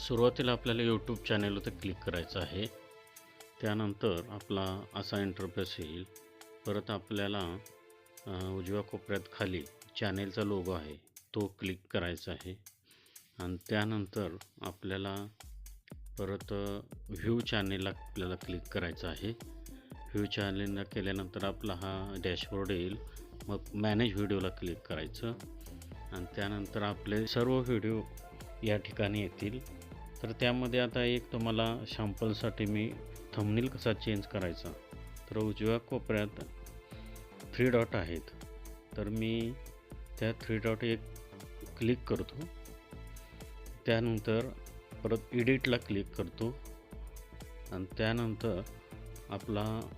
सुरुवातीला आपल्याला यूट्यूब चॅनेलवर क्लिक करायचं आहे. त्यानंतर आपला असा इंटरफेस येईल. परत आपल्याला उजव्या कोपऱ्यात खाली चॅनेलचा लोगो आहे. तो क्लिक करायचा आहे. आणि त्यानंतर आपल्याला परत व्ह्यू चॅनेलला आपल्याला क्लिक करायचं आहे. व्ह्यू चॅनेलला केल्यानंतर आपला हा डॅशबोर्ड येईल. मग मॅनेज व्हिडिओला क्लिक करायचं. आणि त्यानंतर आपले सर्व व्हिडिओ या ठिकाणी येतील. तर त्यामध्ये आता एक तुम्हाला शॅम्पलसाठी मी थमनील कसा चेंज करायचा? तर उजव्या कोपऱ्यात थ्री डॉट आहेत. तर मी त्या थ्री डॉट एक क्लिक करतो. त्यानंतर परत एडिटला क्लिक करतो. आणि त्यानंतर आपला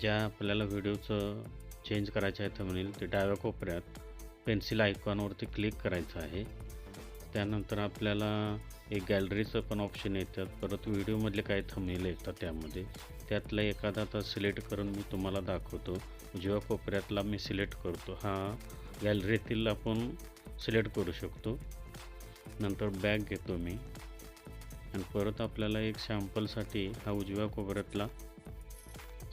ज्या आपल्याला व्हिडिओचं चेंज करायचं आहे थंबनेल ते डाव्या कोपऱ्यात पेन्सिल आयकॉनवरती क्लिक करायचं आहे. त्यानंतर आपल्याला एक गॅलरीचं पण ऑप्शन येतात. परत व्हिडिओमधले काही थंबनेल येतात त्यामध्ये. त्यातला एखादा आता सिलेक्ट करून मी तुम्हाला दाखवतो. उजव्या कोपऱ्यातला मी सिलेक्ट करतो. हा गॅलरीतील आपण सिलेक्ट करू शकतो. नंतर बॅग घेतो मी. आणि परत आपल्याला एक शॅम्पलसाठी हा उजव्या कोपऱ्यातला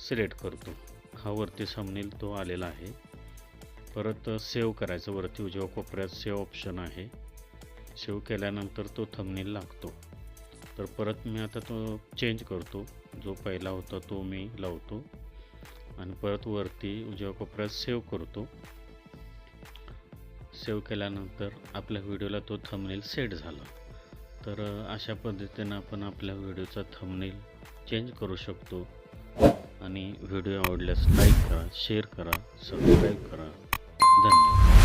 सिलेक्ट करतो. हा वरती समनेल तो आलेला आहे. परत सेव्ह करायचं. वरती उजव्या कोपऱ्यात सेव्ह ऑप्शन आहे. सेव्ह केल्यानंतर तो थंबनेल लागतो. तर परत मी आता तो चेंज करतो. जो पहिला होता तो मी लावतो. आणि परत वरती उजव्या कोपऱ्यात सेव्ह करतो. सेव्ह केल्यानंतर आपल्या व्हिडिओला तो थंबनेल सेट झाला. तर अशा पद्धतीनं आपण आपल्या व्हिडिओचा थंबनेल चेंज करू शकतो. आणि व्हिडिओ आवडल्यास लाईक करा शेअर करा सबस्क्राईब करा. धन्यवाद.